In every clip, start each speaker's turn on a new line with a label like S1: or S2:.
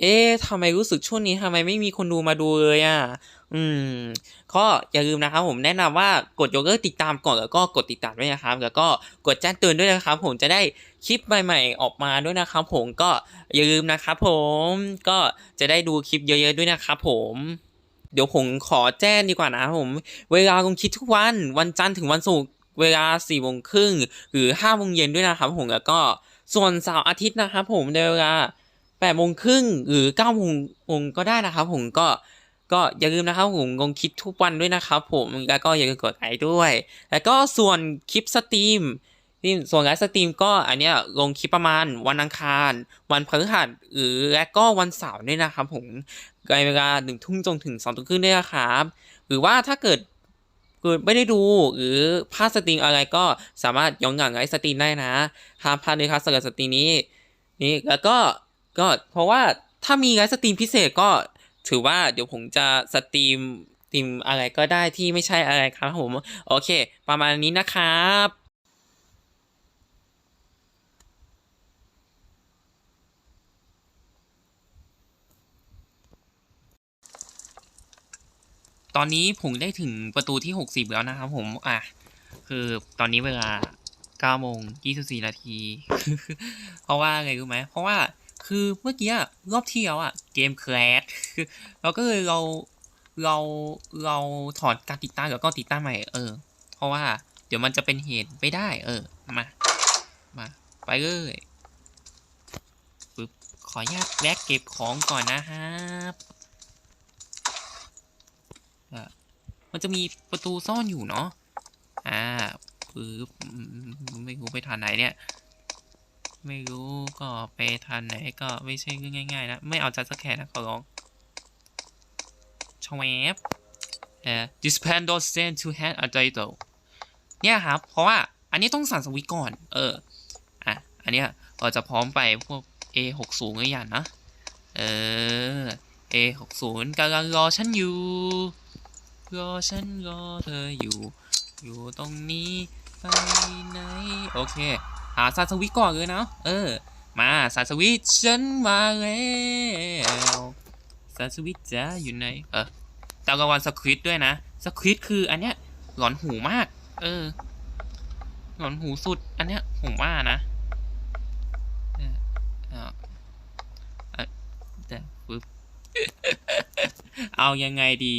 S1: เอ๊ะทำไมรู้สึกช่วงนี้ทำไมไม่มีคนดูมาดูเลยอะ อืม ก็อย่าลืมนะครับผมแนะนำว่ากดยกเลิกติดตามก่อนแล้วก็กดติดตามด้วยนะครับ แล้วก็กดแจ้งเตือนด้วยนะครับ ผมจะได้คลิปใหม่ๆออกมาด้วยนะครับผมก็อย่าลืมนะครับผมก็จะได้ดูคลิปเยอะๆด้วยนะครับผมเดี๋ยวผมขอแจ้งดีกว่านะครับผม เวลาลงคลิปทุกวันวันจันทร์ถึงวันศุกร์เวลา4ี่โมงครึ่งหรือ5้าโมงเย็นด้วยนะครับผมแล้วก็ส่วนเสาร์อาทิตย์นะครับผมในเวลา 8ปดโมงครึ่งหรือ9ก้าโมงก็ได้นะครับผมก็ก็อย่าลืมนะครับผมลงคลิปทุกวันด้วยนะครับผมแล้วก็อย่าลืมกดไลค์ด้วย แล้วก็ส่วนคลิปสตรีมนี่ส่วนไลฟ์สตรีมก็อันเนี้ยลงคลิปประมาณวันอังคาร วันพฤหัสหรือและก็วันเสาร์ด้วยนะครับผมในเวลาหนึ่งทุ่มจนถึงสองทุ่มครึ่งด้วยนะครับ หรือว่าถ้าเกิดเกิดไม่ได้ดูหรือพลาดสตรีมอะไรก็สามารถย้อนหลังไลฟ์สตรีมได้นะห้ามพลาดเลยครับสำหรับสตรีมนี้นี่แล้วก็ ก็เพราะว่าถ้ามีไลฟ์สตรีมพิเศษก็ถือว่าเดี๋ยวผมจะสตรีมสตรีมอะไรก็ได้ที่ไม่ใช่อะไรครับผม โอเค ประมาณนี้นะครับตอนนี้ผมได้ถึงประตูที่ 60 แล้วนะครับผม อะ คือตอนนี้เวลา9โมง24 นาที เพราะว่าอะไรรู้ไหม เพราะว่า คือเมื่อกี้รอบที่แล้วอะเกมแครชเราก็เลยเราเราเราถอนการติดตั้งแล้วก็ติดตั้งใหม่เออ เพราะว่าเดี๋ยวมันจะเป็นเหตุไม่ได้ เออ มา มา ไปเลยปึ๊บขออนุญาตแวะเก็บของก่อนนะครับมันจะมีประตูซ่อนอยู่เนาะ อ่าปึ๊บไม่รู้ไปทางไหนเนี่ย ไม่รู้ก็ไปทางไหนก็ไม่ใช่เรื่องง่ายๆนะ ไม่เอาจัดสักแค่นะขอร้องชองแวบเอ่อ dispen don't stand to hand a title เนี่ยครับ เพราะว่าอันนี้ต้องสั่นสวิตก่อน เออ อะ อันเนี้ยเราจะพร้อมไปพวก A60 หรืออย่างนะ เออ A60 กำลังรอฉันอยู่ รอฉันรอเธออยู่ อยู่ตรงนี้ไปไหน โอเค หาซาสวิก่อนเลยนะ เออ มาซาสวิฉันมาแล้วซาสวิจ้าอยู่ไหน เออตากวันสควิตด้วยนะ สควิตคืออันเนี้ยหลอนหูมาก เออ หลอนหูสุด อันเนี้ยผมว่านะเออเออเออแต่ปึ๊บเอายังไงดี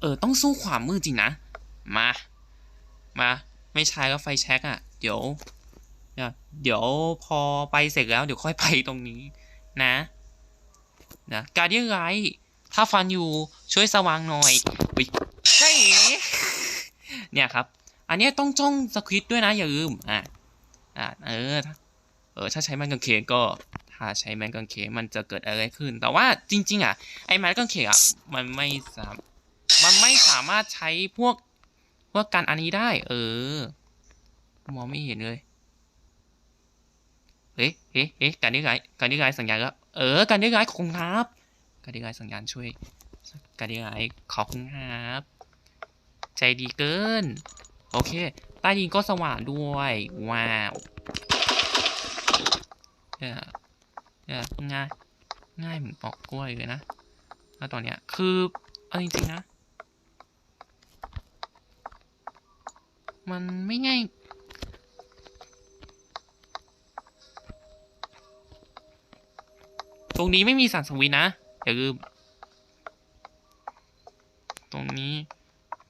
S1: เออ ต้องสู้ความมืดจริงนะ มา มา ไม่ใช้ก็ไฟแช็กอะ่ะ เดี๋ยว เดี๋ยวพอไปเสร็จแล้วเดี๋ยวค่อยไปตรงนี้นะนะการเดียไรถ้าฟันอยู่ช่วยสว่างหน่อยใช่เนี่ยครับ อันนี้ต้องจ้องสควิตด้วยนะอย่าลืมอะอะเออเออถ้าใช้ไม้กางเขนก็ถ้าใช้ไม้กางเขนมันจะเกิดอะไรขึ้น แต่ว่าจริง ๆ อะ ไอ้ไม้กางเขนอะมันไม่สามมันไม่สามารถใช้พวกพวกการอันนี้ได้ เออมองไม่เห็นเลย เฮ้ยเฮ้ยเฮ้ยการด้ไงการด้ไงสัญญาณแล้วเออ การด้ไงขอบคุณครับ การด้ไงสัญญาณช่วย การด้ไงขอบคุณครับ ใจดีเกิน โอเค ใต้ดินก็สว่างด้วย ว้าวเนี่ยเนี่ยง่ายง่ายเหมือนปอกกล้วยเลยนะแล้วตอนเนี้ย คือเอาจริงๆนะ มันไม่ง่าย ตรงนี้ไม่มีสันสวินะ อย่าลืม ตรงนี้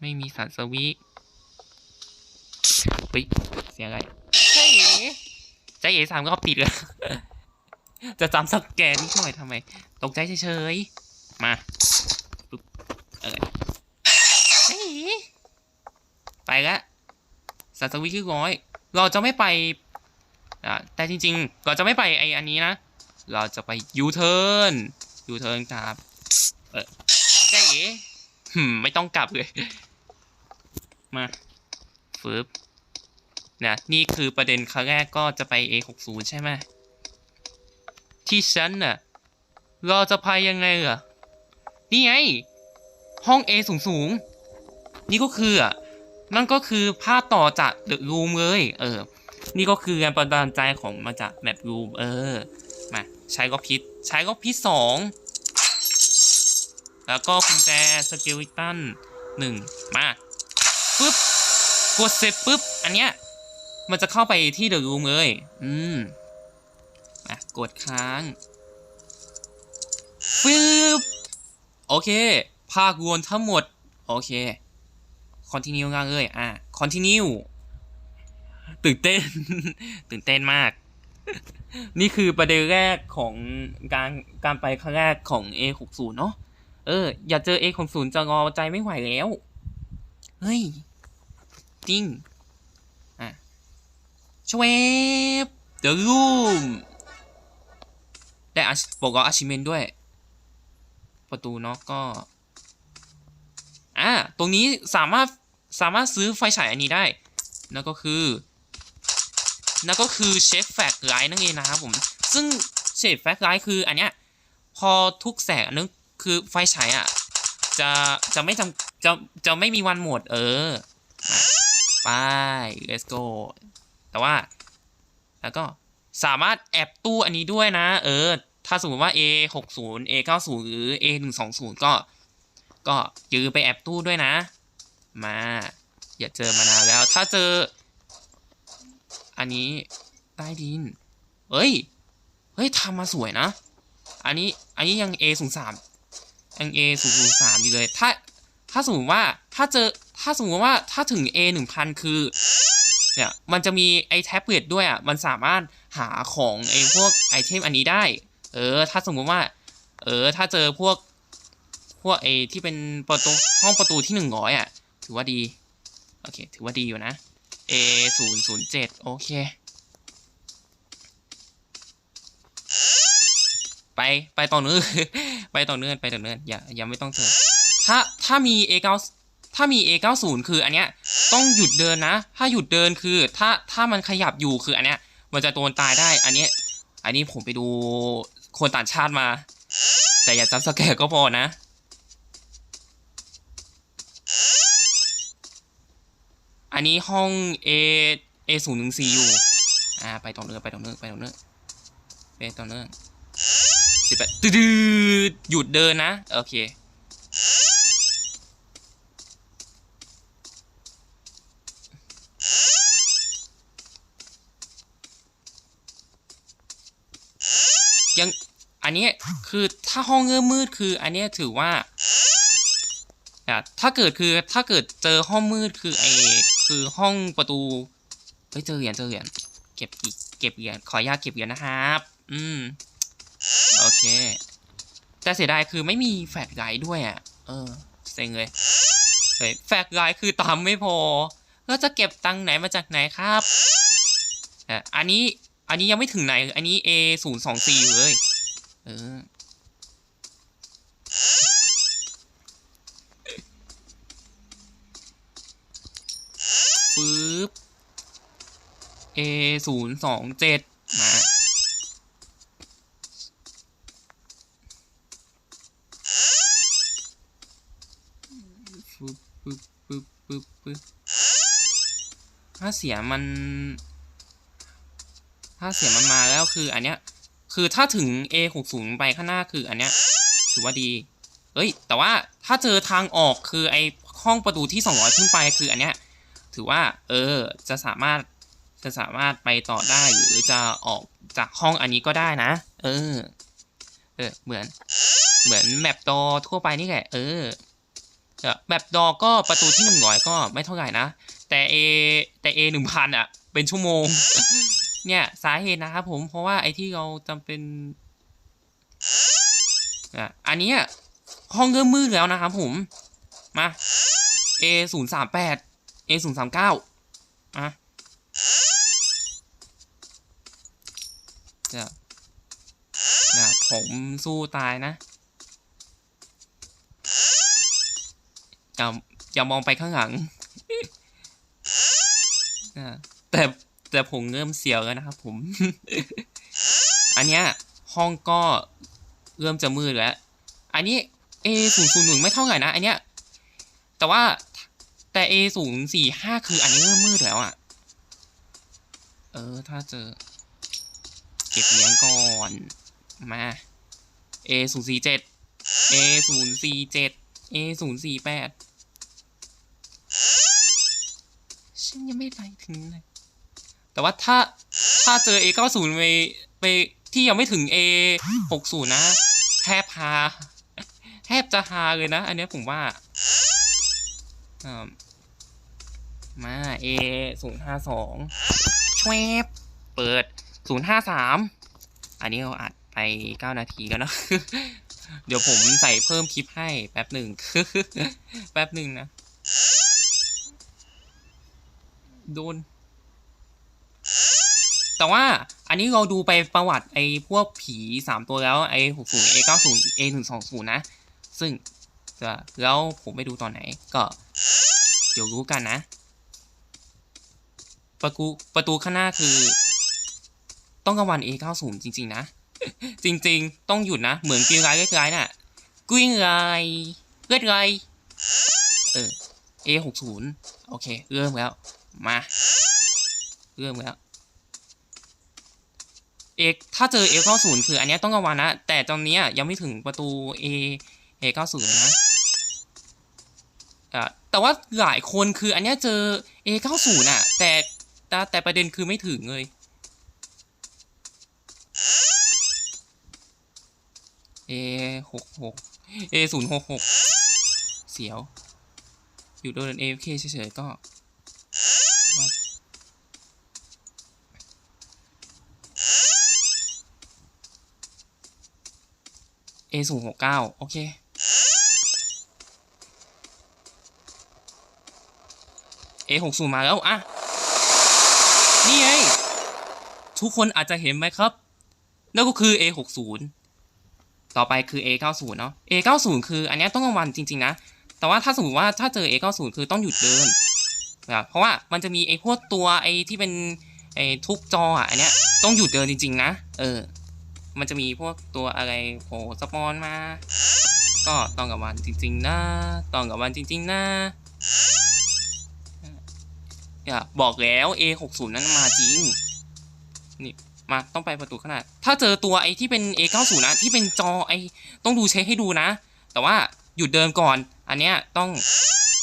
S1: ไม่มีสันสวิตช์เฮ้ยเสียงอะไรใจเอ๋ใจเอ๋สามรอบติดเลยจะจำสแกนนิดหน่อยทำไม ตกใจเฉยๆ มาปึ๊บอะไรใจเอ๋ไปละสันสวิคือร้อย เราจะไม่ไปอ่าแต่จริง ๆ เราจะไม่ไปไออันนี้นะ เราจะไปยูเทิร์นยูเทิร์นครับเออใช่เอ๋หืมไม่ต้องกลับเลย มาฟืบนะนี่คือประเด็นครั้งแรกก็จะไป A60 ใช่ไหมที่ฉันน่ะเราจะพายยังไงเหรอนี่ไง ห้อง A สูงสูงนี่ก็คืออะนั่นก็คือภาพต่อจากเดอะรูมเลย เออ นี่ก็คือแรงบันดาลใจของมาจากแมปรูมเออ ใช้ก็พิษใช้ก็พิษสองแล้วก็กุญแจสเกลิตันหนึ่งมาปึ๊บกดเสร็จปุ๊บอันเนี้ยมันจะเข้าไปที่เดอะรูมเลยอืมมากดค้างปึ๊บโอเค ภาครวมทั้งหมด โอเค continue กันเลยอะ continue ตื่นเต้น ตื่นเต้นมาก นี่คือประเด็นแรกของการการไปครั้งแรกของ A60 เนาะเออ อยากเจอ A60 จะรอใจไม่ไหวแล้ว เฮ้ย จริง อะชเวฟเดอะรูมได้อาบอกว่าอาชิเมนด้วย ประตูเนาะก็ อ่าตรงนี้สามารถสามารถซื้อไฟฉายอันนี้ได้นั่นก็คือ นั่นก็คือเชฟแฟกไลท์นั่นเองนะครับผม ซึ่งเชฟแฟกไลท์คืออันเนี้ยพอทุกแสงนึกคือไฟฉายอะ จะจะไม่จำจะจะไม่มีวันหมด เออไป let's go แต่ว่า แล้วก็สามารถแอบตู้อันนี้ด้วยนะ เออ ถ้าสมมติว่า A 6 0 A 9 0หรือ A 1 2 0ก็ ก็ยือไปแอบตู้ด้วยนะ มา อย่าเจอมานานแล้ว ถ้าเจอ อันนี้ใต้ดินเอ้ย เฮ้ยทำมาสวยนะ อันนี้ อันนี้ยัง A 0 3ยัง A 0 0 3อยู่เลย ถ้า ถ้าสมมติว่า ถ้าเจอ ถ้าสมมติว่า ถ้าถึง A 1 0 0คือ เนี่ย มันจะมีไอ้แท็บเล็ตด้วยอะ มันสามารถหาของไอ้พวกไอเทมอันนี้ได้ เออ ถ้าสมมติว่า เออ ถ้าเจอพวก พวกไอ้ที่เป็นประตู ห้องประตูที่หนึ่งร้อยอะ ถือว่าดี โอเค ถือว่าดีอยู่นะ A ศูนย์ศูนย์เจ็ดโอเค ไปไปต่อเนื่องไปต่อเนื่องไปต่อเนื่องอย่าอย่าไม่ต้องเจอะถ้าถ้ามี A เก้าถ้ามี A 9 0คืออันเนี้ยต้องหยุดเดินนะ ถ้าหยุดเดินคือถ้าถ้ามันขยับอยู่คืออันเนี้ยมันจะโดนตายได้อันเนี้ยอันนี้ผมไปดูคนต่างชาติมา แต่อย่าจำสแกรก็พอนะ อันนี้ห้อง A A ศูนย์หนึ่งสี่อยู่ อ่า ไปต่อเนื่องไปต่อเนื่องไปต่อเนื่องไปต่อเนื่องสิบแปดตืดหยุดเดินนะ โอเค ยัง อันนี้คือถ้าห้องเงื้อมืดคือ อันนี้ถือว่าอะถ้าเกิดคือถ้าเกิดเจอห้องมืดคือไอ คือห้องประตู เฮ้ยเจอเหรียญเจอเหรียญเก็บอีกเก็บเหรียญขออนุญาตเก็บเหรียญนะครับ อืม โอเค แต่เสียดายคือไม่มีแฟลชไลท์ด้วยอะ เออเซ็งเลยเฮ้ยแฟลชไลท์คือตามไม่พอ แล้วจะเก็บตังไหนมาจากไหนครับอะอันนี้ อันนี้ยังไม่ถึงไหน อันนี้ A ศูนย์สองสี่เลย เออ ปึ๊บ A ศูนย์สองเจ็ดมาปึ๊บปึ๊บปึ๊บปึ๊บปึ๊บถ้าเสียมัน ถ้าเสียมันมาแล้วคืออันเนี้ย คือถ้าถึง A 6 0ไปข้างหน้าคืออันเนี้ย ถือว่าดี เอ้ย แต่ว่าถ้าเจอทางออกคือไอห้องประตูที่200ขึ้นไปคืออันเนี้ย ถือว่า เออ จะสามารถจะสามารถไปต่อได้หรือจะออกจากห้องอันนี้ก็ได้นะ เออ เออ เหมือน เหมือนแมปดอทั่วไปนี่แหละ เออแมปดอก็ประตูที่100ก็ไม่เท่าไหร่นะ แต่ A แต่ A 1000อะ เป็นชั่วโมง เนี่ยสาเหตุนะครับผมเพราะว่าไอ้ที่เราจำเป็นอะอันนี้ห้องเริ่มมืดแล้วนะครับผม มา A ศูนย์สามแปด A ศูนย์สามเก้าอะเนี่ยเนี่ยผมสู้ตายนะอย่าอย่ามองไปข้างหลังอะแต่แต่ผมเริ่มเสียวแล้วนะครับผม อันเนี้ยห้องก็เริ่มจะมืดแล้ว อันนี้ A ศูนย์ศูนย์หนึ่งไม่เท่าไหร่นะ อันเนี้ย แต่ว่า แต่ A ศูนย์สี่ห้าคืออันนี้เริ่มมืดแล้วอะ เออ ถ้าเจอ เก็บเหรียญก่อน มา A ศูนย์สี่เจ็ด A ศูนย์สี่เจ็ด A ศูนย์สี่แปดฉันยังไม่ไปถึงเลย แต่ว่าถ้าถ้าเจอ A เก้าศูนย์ไปไปที่ยังไม่ถึง A หกศูนย์นะ แทบฮาแทบจะฮาเลยนะ อันนี้ผมว่าอ่า มา A ศูนย์ห้าสองชวบเปิดศูนย์ห้าสามอันนี้เราอัดไปเก้านาทีแล้วเนะเดี๋ยวผมใส่เพิ่มคลิปให้แป๊บหนึ่งแป๊บหนึ่งนะ โดน แต่ว่าอันนี้เราดูไปประวัติไอ้พวกผีสามตัวแล้วไอ้หกศูนย์ A เก้าศูนย์ A หนึ่งสองศูนย์นะ ซึ่งจะแล้วผมไปดูตอนไหน ก็ เดี๋ยวรู้กันนะ ประตูประตูข้างหน้าคือ ต้องกระวัน A เก้าศูนย์จริง ๆ นะ จริง ๆ ต้องหยุดนะ เหมือนกินไรเลือดไรน่ะกุ้งไรเลือดไรเออ A หกศูนย์โอเค เริ่มแล้ว มา เริ่มแล้วเอกถ้าเจอ A เก้าศูนย์คืออันนี้ต้องระวังนะ แต่ตอนนี้ยังไม่ถึงประตู A A เก้าศูนย์นะแต่ว่าหลายคนคืออันนี้เจอ A เก้าศูนย์อะ แต่ แต่แต่ประเด็นคือไม่ถึงเลย A หกหก A ศูนย์หกหกเสียว อยู่โดน AFK เคเฉยๆก็ A ศูนย์หกเก้าโอเค A หกศูนย์มาแล้ว อะ นี่ไง ทุกคนอาจจะเห็นไหมครับ นั่นก็คือ A หกศูนย์ต่อไปคือ A เก้าศูนย์เนาะ A เก้าศูนย์คืออันนี้ต้องระวังจริง ๆ นะ แต่ว่าถ้าสมมติว่าถ้าเจอ A เก้าศูนย์คือต้องหยุดเดินนะเพราะว่ามันจะมีไอ้พวกตัวไอ้ที่เป็นไอ้ทุบจออะอันเนี้ยต้องหยุดเดินจริง ๆ นะ เออ มันจะมีพวกตัวอะไรโผล่สปอนมา ก็ต้องกับวันจริง ๆ นะ ต้องกับวันจริง ๆ นะ อย่าบอกแล้ว A60 นั้นมาจริง นี่ มาต้องไปประตูขนาด ถ้าเจอตัวไอ้ที่เป็น A90 นะ ที่เป็นจอไอ้ต้องดูเช็คให้ดูนะ แต่ว่าหยุดเดินก่อน อันเนี้ยต้อง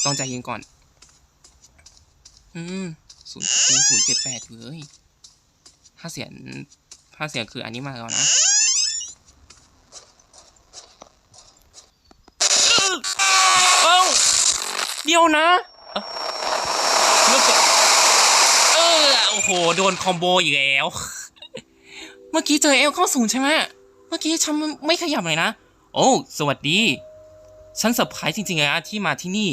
S1: ต้องใจเย็นก่อน อืมศูนย์ศูนย์เจ็ดแปดเลยถ้าเสียงถ้าเสียงคืออันนี้มาแล้วนะเอ้าเดี๋ยวนะเมื่อกี้เออ โอ้โห โดนคอมโบอีกแล้ว เมื่อกี้เจอเอลเข้าศูนย์ใช่ไหมเมื่อกี้ฉันไม่ขยับเลยนะ โอ้ สวัสดี ฉันเซอร์ไพรส์จริงๆนะที่มาที่นี่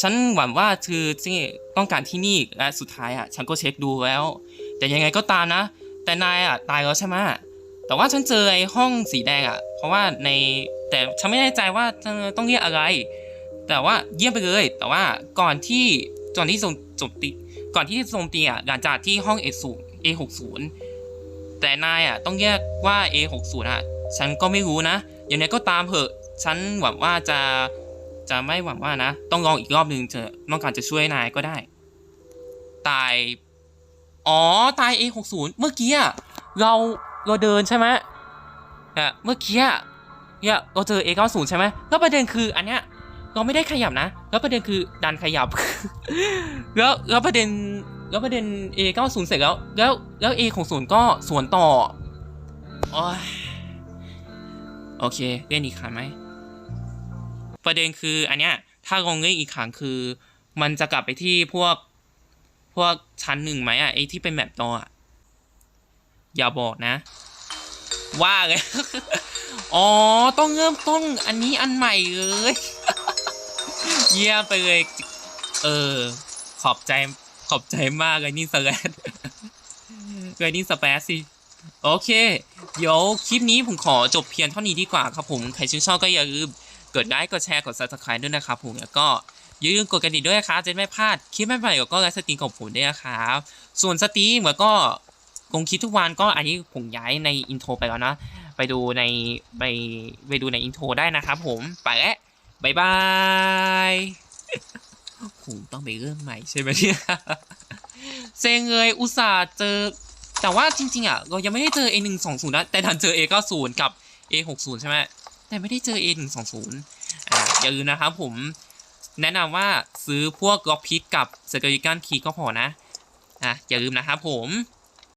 S1: ฉันหวังว่าเธอจะต้องการที่นี่และสุดท้ายอะ ฉันก็เช็คดูแล้ว แต่ยังไงก็ตามนะ แต่นายอะตายแล้วใช่ไหมแต่ว่าฉันเจอไอ้ห้องสีแดงอะ เพราะว่าในแต่ฉันไม่แน่ใจว่าต้องเรียกอะไร แต่ว่าเยี่ยมไปเลย แต่ว่าก่อนที่ก่อนที่จมโจมตี ก่อนที่จะโจมตีอะหลังจากที่ห้อง A 0 A 6 0 แต่นายอะต้องแยกว่า A 6 0 อะฉันก็ไม่รู้นะอย่างไรก็ตามเหอะฉันหวังว่าจะจะไม่หวังว่านะ ต้องลองอีกรอบหนึ่งเจอะต้องการจะช่วยนายก็ได้ ตาย อ๋อ ตาย A 6 0 เมื่อกี้เราเราเดินใช่ไหมอะเมื่อกี้เนี่ยเราเจอ A 9 0 ใช่ไหมแล้วประเด็นคืออันเนี้ย เราไม่ได้ขยับนะ แล้วประเด็นคือดันขยับ แล้วแล้วประเด็นแล้วประเด็น A 9 0เสร็จแล้ว แล้วแล้ว A ของ0ก็สวนต่อโอ้ยโอเคเล่นอีกครั้งไหม ประเด็นคืออันเนี้ยถ้าลองเล่นอีกครั้งคือ มันจะกลับไปที่พวกพวกชั้นหนึ่งไหมอะไอ้ที่เป็นแบบต่ออะอย่าบอกนะ ว่าเลย อ๋อ ต้องเริ่มต้นอันนี้อันใหม่เลย เยี่ยมไปเลย เออ ขอบใจ ขอบใจมากเลยนี่สแลดเลยนี่สแปซสิโอเค เดี๋ยวคลิปนี้ผมขอจบเพียงเท่านี้ดีกว่าครับผม ใครชื่นชอบก็อย่าลืมกดไลค์กดแชร์กด subscribe ด้วยนะครับผมแล้วก็อย่าลืมกดกระดิ่งด้วยนะครับจะได้ไม่พลาดคลิปใหม่ๆก็ไลฟ์สตรีมของผมด้วยนะครับ ส่วนสตรีมแล้วก็ลงคลิปทุกวันก็อันนี้ผมย้ายในอินโทรไปแล้วนะ ไปดูในไปไปดูในอินโทรได้นะครับผม ไปแล้ว บายบายผมต้องไปเริ่มใหม่ใช่ไหมเนี่ยเซงเลยอุตส่าห์เจอ แต่ว่าจริง ๆ อะ เรายังไม่ได้เจอ A 1 2 0นะ แต่ดันเจอ A 9 0กับ A60 ใช่ไหมแต่ไม่ได้เจอ A120 อ่าอย่าลืมนะครับผมแนะนำว่าซื้อพวกล็อกพิกกับสเกลิกันคีก็พอนะอะอย่าลืมนะครับผม